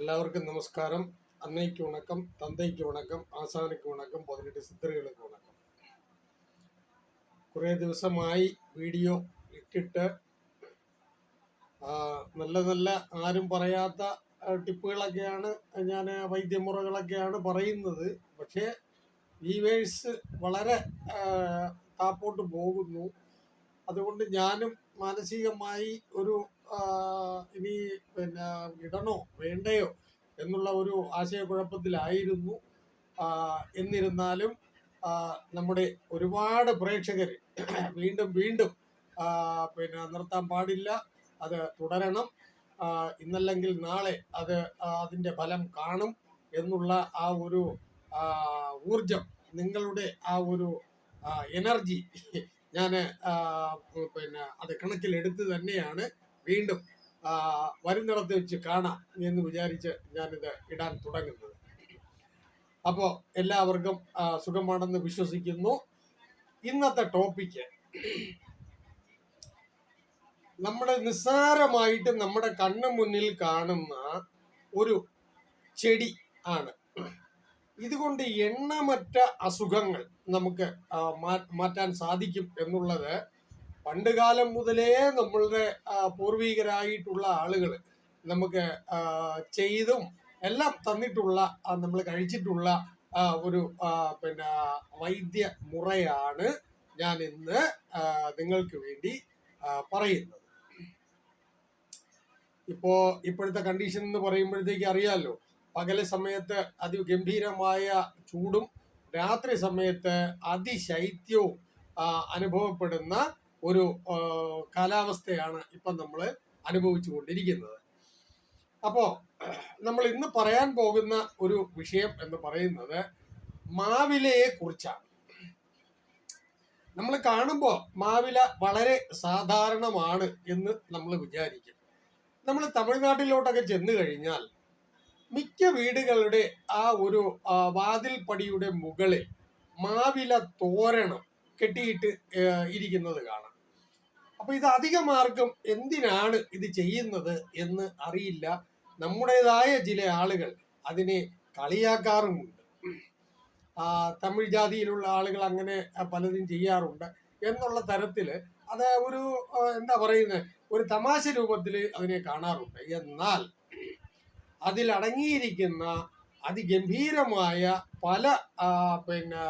எல்லாருக்கும் நமஸ்காரம் அன்னைக்கு வணக்கம் தந்தைக்கு வணக்கம் ആശാനക്ക് വണക്കം പതിനെട്ട് സിദ്ധറുകൾക്ക് വണക്കം കുറേ ദിവസമായി വീഡിയോ ഇട്ടിട്ട് ആ, നല്ല നല്ല ആരും പറയാത്ത ആ, ടിപ്പുകളൊക്കെയാണ് ഞാൻ വൈദ്യമുറകളൊക്കെയാണ് പറയുന്നത് പക്ഷേ വീവേഴ്സ് വളരെ ആ, താപ്പോട്ട് പോകുന്നു അതുകൊണ്ട് ഞാനും മാനസികമായി ഒരു ആ, ഇനി പിന്നെ ഇടണോ വേണ്ടയോ എന്നുള്ള ഒരു ആശയക്കുഴപ്പത്തിലായിരുന്നു. എന്നിരുന്നാലും നമ്മുടെ ഒരുപാട് പ്രേക്ഷകർ വീണ്ടും വീണ്ടും പിന്നെ നിർത്താൻ പാടില്ല. അത് തുടരണം. ഇന്നല്ലെങ്കിൽ നാളെ അത് അതിന്റെ ഫലം കാണും എന്നുള്ള ആ ഒരു ഊർജം നിങ്ങളുടെ ആ ഒരു എനർജി ഞാൻ പിന്നെ അത് കണക്കിലെടുത്ത് തന്നെയാണ് വീണ്ടും വരുന്നിടത്ത് വെച്ച് കാണാം എന്ന് വിചാരിച്ച് ഞാനിത് ഇടാൻ തുടങ്ങുന്നത്. അപ്പോൾ എല്ലാവർക്കും സുഖമാണെന്ന് വിശ്വസിക്കുന്നു. ഇന്നത്തെ ടോപ്പിക്ക് നമ്മുടെ നിസ്സാരമായിട്ട് നമ്മുടെ കണ്ണു മുന്നിൽ കാണുന്ന ഒരു ചെടി ആണ്. ഇതുകൊണ്ട് എണ്ണമറ്റ അസുഖങ്ങൾ നമുക്ക് മാറ്റാൻ സാധിക്കും എന്നുള്ളത് പണ്ടുകാലം മുതലേ നമ്മളുടെ പൂർവീകരായിട്ടുള്ള ആളുകൾ നമുക്ക് ചെയ്തും എല്ലാം തന്നിട്ടുള്ള നമ്മൾ കഴിച്ചിട്ടുള്ള ഒരു പിന്നെ വൈദ്യ മുറയാണ് ഞാൻ ഇന്ന് നിങ്ങൾക്ക് വേണ്ടി പറയുന്നത്. ഇപ്പോ ഇപ്പോഴത്തെ കണ്ടീഷൻ എന്ന് പറയുമ്പോഴത്തേക്ക് അറിയാമല്ലോ പകൽ സമയത്ത് അതിഗംഭീരമായ ചൂടും രാത്രി സമയത്ത് അതിശൈത്യവും അനുഭവപ്പെടുന്ന ഒരു കാലാവസ്ഥയാണ് ഇപ്പം നമ്മൾ അനുഭവിച്ചു കൊണ്ടിരിക്കുന്നത് അപ്പോ നമ്മൾ ഇന്ന് പറയാൻ പോകുന്ന ഒരു വിഷയം എന്ന് പറയുന്നത് മാവിലയെ കുറിച്ചാണ്. നമ്മൾ കാണുമ്പോൾ മാവില വളരെ സാധാരണമാണ് എന്ന് നമ്മൾ വിചാരിക്കും. നമ്മൾ തമിഴ്നാട്ടിലോട്ടൊക്കെ ചെന്നു കഴിഞ്ഞാൽ മിക്ക വീടുകളുടെ ആ ഒരു വാതിൽപ്പടിയുടെ മുകളിൽ മാവില തോരണം കെട്ടിയിട്ട് ഇരിക്കുന്നത് കാണാം. അപ്പൊ ഇത് അധികമാർക്കും എന്തിനാണ് ഇത് ചെയ്യുന്നത് എന്ന് അറിയില്ല. നമ്മുടേതായ ചില ആളുകൾ അതിനെ കളിയാക്കാറുമുണ്ട്. തമിഴ് ജാതിയിലുള്ള ആളുകൾ അങ്ങനെ പലതും ചെയ്യാറുണ്ട് എന്നുള്ള തരത്തിൽ അത് ഒരു എന്താ പറയുന്നത് ഒരു തമാശ രൂപത്തിൽ അതിനെ കാണാറുണ്ട്. എന്നാൽ അതിൽ അടങ്ങിയിരിക്കുന്ന അതിഗംഭീരമായ പല പിന്നെ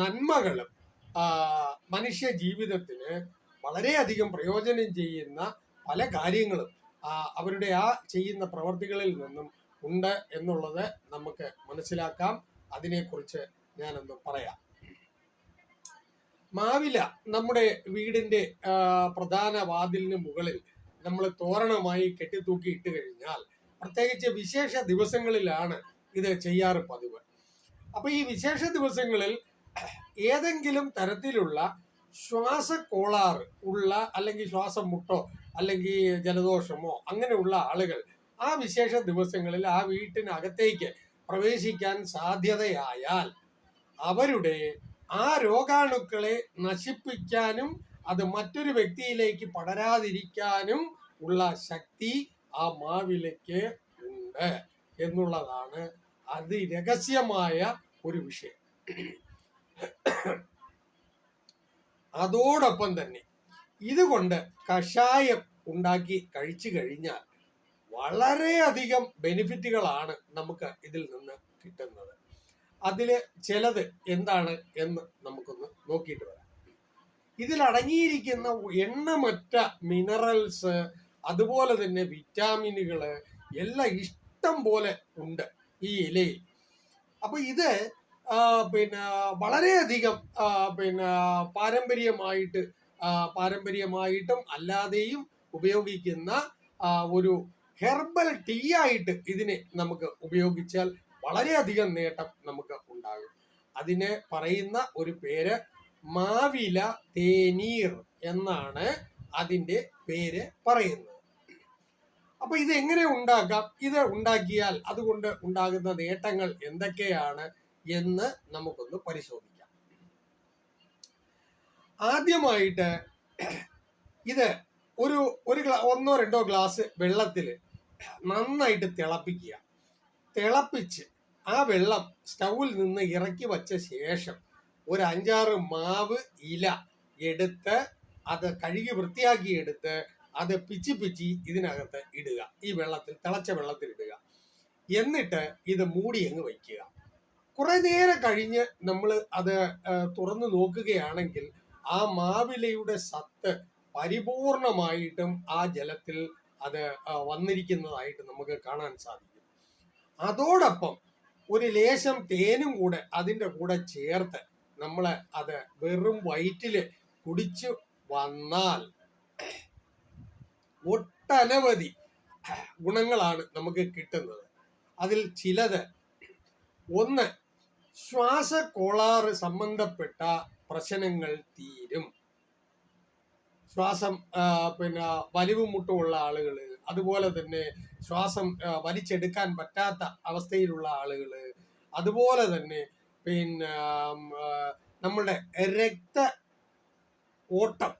നന്മകളും മനുഷ്യ ജീവിതത്തിന് വളരെയധികം പ്രയോജനം ചെയ്യുന്ന പല കാര്യങ്ങളും അവരുടെ ആ ചെയ്യുന്ന പ്രവർത്തികളിൽ നിന്നും ഉണ്ട് എന്നുള്ളത് നമുക്ക് മനസ്സിലാക്കാം. അതിനെക്കുറിച്ച് ഞാനൊന്ന് പറയാം. മാവില നമ്മുടെ വീടിന്റെ പ്രധാന വാതിലിന് മുകളിൽ നമ്മൾ തോരണമായി കെട്ടിത്തൂക്കി ഇട്ട് കഴിഞ്ഞാൽ പ്രത്യേകിച്ച് വിശേഷ ദിവസങ്ങളിലാണ് ഇത് ചെയ്യാറ് പതിവ്. അപ്പൊ ഈ വിശേഷ ദിവസങ്ങളിൽ ഏതെങ്കിലും തരത്തിലുള്ള ശ്വാസക്കോളാറ് ഉള്ള അല്ലെങ്കിൽ ശ്വാസം മുട്ടോ അല്ലെങ്കിൽ ജലദോഷമോ അങ്ങനെയുള്ള ആളുകൾ ആ വിശേഷ ദിവസങ്ങളിൽ ആ വീട്ടിനകത്തേക്ക് പ്രവേശിക്കാൻ സാധ്യതയായാൽ അവരുടെ ആ രോഗാണുക്കളെ നശിപ്പിക്കാനും അത് മറ്റൊരു വ്യക്തിയിലേക്ക് പടരാതിരിക്കാനും ഉള്ള ശക്തി ആ മാവിലയ്ക്ക് ഉണ്ട് എന്നുള്ളതാണ് അതിരഹസ്യമായ ഒരു വിഷയം. അതോടൊപ്പം തന്നെ ഇതുകൊണ്ട് കഷായം ഉണ്ടാക്കി കഴിച്ചു കഴിഞ്ഞാൽ വളരെയധികം ബെനിഫിറ്റുകളാണ് നമുക്ക് ഇതിൽ നിന്ന് കിട്ടുന്നത്. അതിൽ ചിലത് എന്താണ് എന്ന് നമുക്കൊന്ന് നോക്കിയിട്ട് വരാം. ഇതിൽ അടങ്ങിയിരിക്കുന്ന എണ്ണമറ്റ മിനറൽസ് അതുപോലെ തന്നെ വിറ്റാമിനുകൾ എല്ലാം ഇഷ്ടം പോലെ ഉണ്ട് ഈ ഇലയിൽ. അപ്പൊ ഇത് പിന്നെ വളരെയധികം പിന്നെ പാരമ്പര്യമായിട്ട് പാരമ്പര്യമായിട്ടും അല്ലാതെയും ഉപയോഗിക്കുന്ന ഒരു ഹെർബൽ ടീ ആയിട്ട് ഇതിനെ നമുക്ക് ഉപയോഗിച്ചാൽ വളരെയധികം നേട്ടം നമുക്ക് ഉണ്ടാകും. അതിനെ പറയുന്ന ഒരു പേര് മാവില തേനീർ എന്നാണ് അതിന്റെ പേര് പറയുന്നത്. അപ്പൊ ഇത് എങ്ങനെ ഉണ്ടാക്കാം? ഇത് ഉണ്ടാക്കിയാൽ അതുകൊണ്ട് ഉണ്ടാകുന്ന നേട്ടങ്ങൾ എന്തൊക്കെയാണ്? എന്ന് നമുക്കൊന്ന് പരിശോധിക്കാം. ആദ്യമായിട്ട് ഇത് ഒരു ഒരു ഒന്നോ രണ്ടോ ഗ്ലാസ് വെള്ളത്തിൽ നന്നായിട്ട് തിളപ്പിക്കുക. തിളപ്പിച്ച് ആ വെള്ളം സ്റ്റൗവിൽ നിന്ന് ഇറക്കി വച്ച ശേഷം ഒരു അഞ്ചാറ് മാവ് ഇല എടുത്ത് അത് കഴുകി വൃത്തിയാക്കി എടുത്ത് അത് പിച്ചി പിച്ചി ഇതിനകത്ത് ഇടുക. ഈ വെള്ളത്തിൽ തിളച്ച വെള്ളത്തിൽ ഇടുക. എന്നിട്ട് ഇത് മൂടി അങ്ങ് വയ്ക്കുക. കുറെ നേരം കഴിഞ്ഞ് നമ്മൾ അത് തുറന്നു നോക്കുകയാണെങ്കിൽ ആ മാവിലയുടെ സത്ത് പരിപൂർണമായിട്ടും ആ ജലത്തിൽ അത് വന്നിരിക്കുന്നതായിട്ട് നമുക്ക് കാണാൻ സാധിക്കും. അതോടൊപ്പം ഒരു ലേശം തേനും കൂടെ അതിന്റെ കൂടെ ചേർത്ത് നമ്മൾ അത് വെറും വയറ്റിൽ കുടിച്ചു വന്നാൽ ഒട്ടനവധി ഗുണങ്ങളാണ് നമുക്ക് കിട്ടുന്നത്. അതിൽ ചിലത് ഒന്ന് ശ്വാസകോളാറ് സംബന്ധപ്പെട്ട പ്രശ്നങ്ങൾ തീരും. ശ്വാസം പിന്നെ വലിവ് മുട്ടുമുള്ള ആളുകൾ അതുപോലെ തന്നെ ശ്വാസം വലിച്ചെടുക്കാൻ പറ്റാത്ത അവസ്ഥയിലുള്ള ആളുകൾ അതുപോലെ തന്നെ പിന്നെ നമ്മുടെ രക്ത ഓട്ടം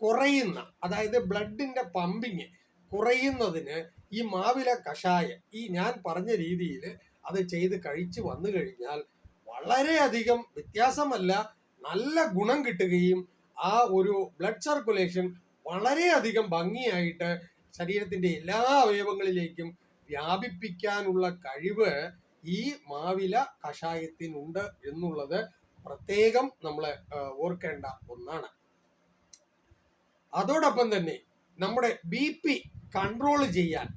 കുറയുന്ന അതായത് ബ്ലഡിന്റെ പമ്പിങ് കുറയുന്നതിന് ഈ മാവില കഷായം ഈ ഞാൻ പറഞ്ഞ രീതിയിൽ അത് ചെയ്ത് കഴിച്ചു വന്നു കഴിഞ്ഞാൽ വളരെയധികം വ്യത്യാസമല്ല നല്ല ഗുണം കിട്ടുകയും ആ ഒരു ബ്ലഡ് സർക്കുലേഷൻ വളരെയധികം ഭംഗിയായിട്ട് ശരീരത്തിന്റെ എല്ലാ അവയവങ്ങളിലേക്കും വ്യാപിപ്പിക്കാനുള്ള കഴിവ് ഈ മാവില കഷായത്തിനുണ്ട് എന്നുള്ളത് പ്രത്യേകം നമ്മൾ ഓർക്കേണ്ട ഒന്നാണ്. അതോടൊപ്പം തന്നെ നമ്മുടെ ബി പി കൺട്രോൾ ചെയ്യാൻ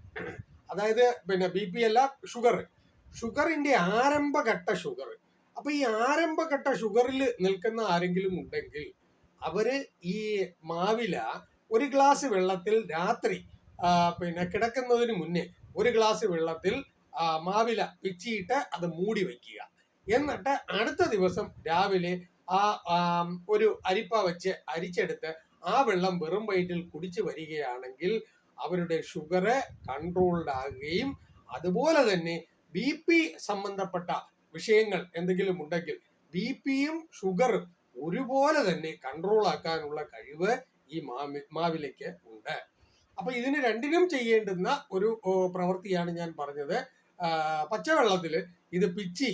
അതായത് പിന്നെ ബി പി അല്ല ഷുഗർ ഷുഗറിന്റെ ആരംഭഘട്ട ഷുഗർ. അപ്പൊ ഈ ആരംഭഘട്ട ഷുഗറിൽ നിൽക്കുന്ന ആരെങ്കിലും ഉണ്ടെങ്കിൽ അവർ ഈ മാവില ഒരു ഗ്ലാസ് വെള്ളത്തിൽ രാത്രി പിന്നെ കിടക്കുന്നതിന് മുന്നേ ഒരു ഗ്ലാസ് വെള്ളത്തിൽ മാവില പിച്ചിയിട്ട് അത് മൂടി വയ്ക്കുക. എന്നിട്ട് അടുത്ത ദിവസം രാവിലെ ആം, ഒരു അരിപ്പ വെച്ച് അരിച്ചെടുത്ത് ആ വെള്ളം വെറും വയറ്റിൽ കുടിച്ചു വരികയാണെങ്കിൽ അവരുടെ ഷുഗർ കൺട്രോൾഡ് ആകുകയും അതുപോലെ തന്നെ ബി പി സംബന്ധപ്പെട്ട വിഷയങ്ങൾ എന്തെങ്കിലും ഉണ്ടെങ്കിൽ ബി പിയും ഷുഗറും ഒരുപോലെ തന്നെ കൺട്രോൾ ആക്കാനുള്ള കഴിവ് ഈ മാവി മാവിലേക്ക് ഉണ്ട്. അപ്പൊ ഇതിന് രണ്ടിനും ചെയ്യേണ്ടുന്ന ഒരു പ്രവൃത്തിയാണ് ഞാൻ പറഞ്ഞത്. പച്ചവെള്ളത്തിൽ ഇത് പിച്ചി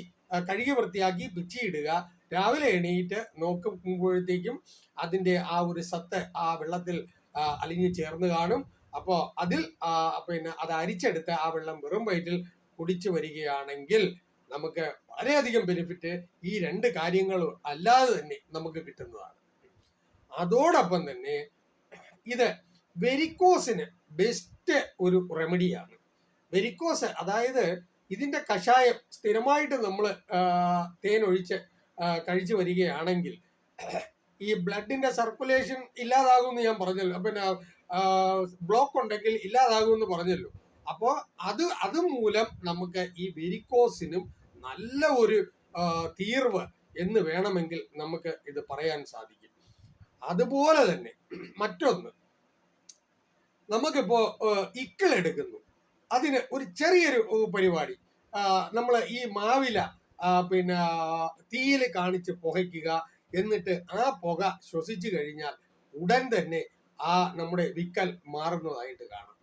കഴുകി വൃത്തിയാക്കി പിച്ചി ഇടുക. രാവിലെ എണീറ്റ് നോക്കുമ്പോഴത്തേക്കും അതിന്റെ ആ ഒരു സത്ത് ആ വെള്ളത്തിൽ അലിഞ്ഞു ചേർന്ന് കാണും. അപ്പോൾ അതിൽ പിന്നെ അത് അരിച്ചെടുത്ത് ആ വെള്ളം വെറും വയറ്റിൽ കുടിച്ചു വരികയാണെങ്കിൽ നമുക്ക് വളരെയധികം ബെനിഫിറ്റ് ഈ രണ്ട് കാര്യങ്ങൾ അല്ലാതെ തന്നെ നമുക്ക് കിട്ടുന്നതാണ്. അതോടൊപ്പം തന്നെ ഇത് വെരിക്കോസിന് ബെസ്റ്റ് ഒരു റെമഡിയാണ് വെരിക്കോസ് അതായത് ഇതിന്റെ കഷായം സ്ഥിരമായിട്ട് നമ്മൾ തേൻ ഒഴിച്ച് കഴിച്ചു വരികയാണെങ്കിൽ ഈ ബ്ലഡിന്റെ സർക്കുലേഷൻ ഇല്ലാതാകുമെന്ന് ഞാൻ പറഞ്ഞല്ലോ. പിന്നെ ബ്ലോക്ക് ഉണ്ടെങ്കിൽ ഇല്ലാതാകുമെന്ന് പറഞ്ഞല്ലോ. അപ്പോൾ അത് അതുമൂലം നമുക്ക് ഈ വെരിക്കോസിനും നല്ല ഒരു തീർവ് എന്ന് വേണമെങ്കിൽ നമുക്ക് ഇത് പറയാൻ സാധിക്കും. അതുപോലെ തന്നെ മറ്റൊന്ന്. നമുക്കിപ്പോ ഇക്കൾ എടുക്കുന്നു. അതിന് ഒരു ചെറിയൊരു പരിപാടി. നമ്മൾ ഈ മാവില പിന്നെ തീയിൽ കാണിച്ച് പുകയ്ക്കുക എന്നിട്ട് ആ പുക ശ്വസിച്ചു കഴിഞ്ഞാൽ ഉടൻ തന്നെ ആ നമ്മുടെ വിക്കൽ മാറുന്നതായിട്ട് കാണാം.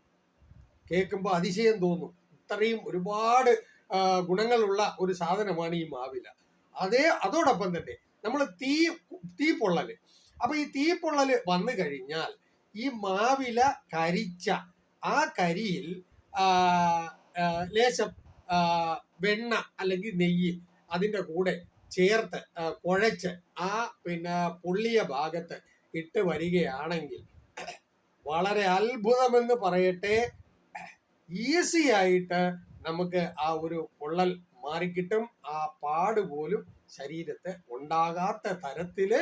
കേൾക്കുമ്പോൾ അതിശയം തോന്നും. ഇത്രയും ഒരുപാട് ഗുണങ്ങളുള്ള ഒരു സാധനമാണ് ഈ മാവില. അതേ അതോടൊപ്പം തന്നെ നമ്മൾ തീ തീ പൊള്ളൽ. അപ്പൊ ഈ തീ പൊള്ളൽ വന്നു കഴിഞ്ഞാൽ ഈ മാവില കരിച്ച ആ കരിയിൽ ലേശം വെണ്ണ അല്ലെങ്കിൽ നെയ്യ് അതിന്റെ കൂടെ ചേർത്ത് കുഴച്ച് ആ പിന്നെ പൊള്ളിയ ഭാഗത്ത് ഇട്ട് വരികയാണെങ്കിൽ വളരെ അത്ഭുതമെന്ന് പറയട്ടെ. ഈസി ആയിട്ട് നമുക്ക് ആ ഒരു പൊള്ളൽ മാറിക്കിട്ടും. ആ പാട് പോലും ശരീരത്തെ ഉണ്ടാകാത്ത തരത്തിൽ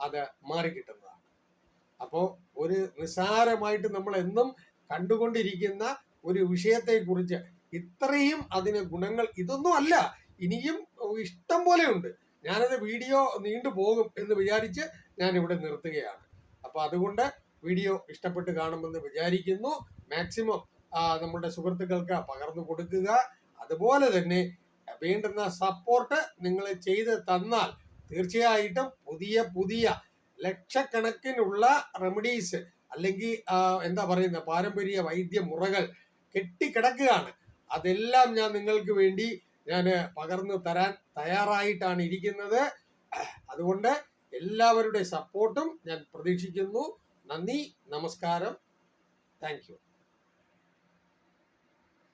അത് മാറിക്കിട്ടുന്നതാണ്. അപ്പോ ഒരു നിസ്സാരമായിട്ട് നമ്മൾ എന്നും കണ്ടുകൊണ്ടിരിക്കുന്ന ഒരു വിഷയത്തെ കുറിച്ച് ഇത്രയും അതിന് ഗുണങ്ങൾ ഇതൊന്നും അല്ല. ഇനിയും ഇഷ്ടം പോലെ ഉണ്ട്. ഞാനത് വീഡിയോ നീണ്ടു പോകും എന്ന് വിചാരിച്ച് ഞാൻ ഇവിടെ നിർത്തുകയാണ്. അപ്പൊ അതുകൊണ്ട് വീഡിയോ ഇഷ്ടപ്പെട്ട് കാണുമെന്ന് വിചാരിക്കുന്നു. മാക്സിമം നമ്മുടെ സുഹൃത്തുക്കൾക്ക് പകർന്നു കൊടുക്കുക. അതുപോലെ തന്നെ വേണ്ടുന്ന സപ്പോർട്ട് നിങ്ങൾ ചെയ്ത് തന്നാൽ തീർച്ചയായിട്ടും പുതിയ പുതിയ ലക്ഷക്കണക്കിനുള്ള റെമഡീസ് അല്ലെങ്കിൽ എന്താ പറയുന്ന പാരമ്പര്യ വൈദ്യ മുറകൾ കെട്ടിക്കിടക്കുകയാണ്. അതെല്ലാം ഞാൻ നിങ്ങൾക്ക് വേണ്ടി ഞാൻ പകർന്നു തരാൻ തയ്യാറായിട്ടാണ് ഇരിക്കുന്നത്. അതുകൊണ്ട് എല്ലാവരുടെ സപ്പോർട്ടും ഞാൻ പ്രതീക്ഷിക്കുന്നു. നന്ദി നമസ്കാരം. താങ്ക്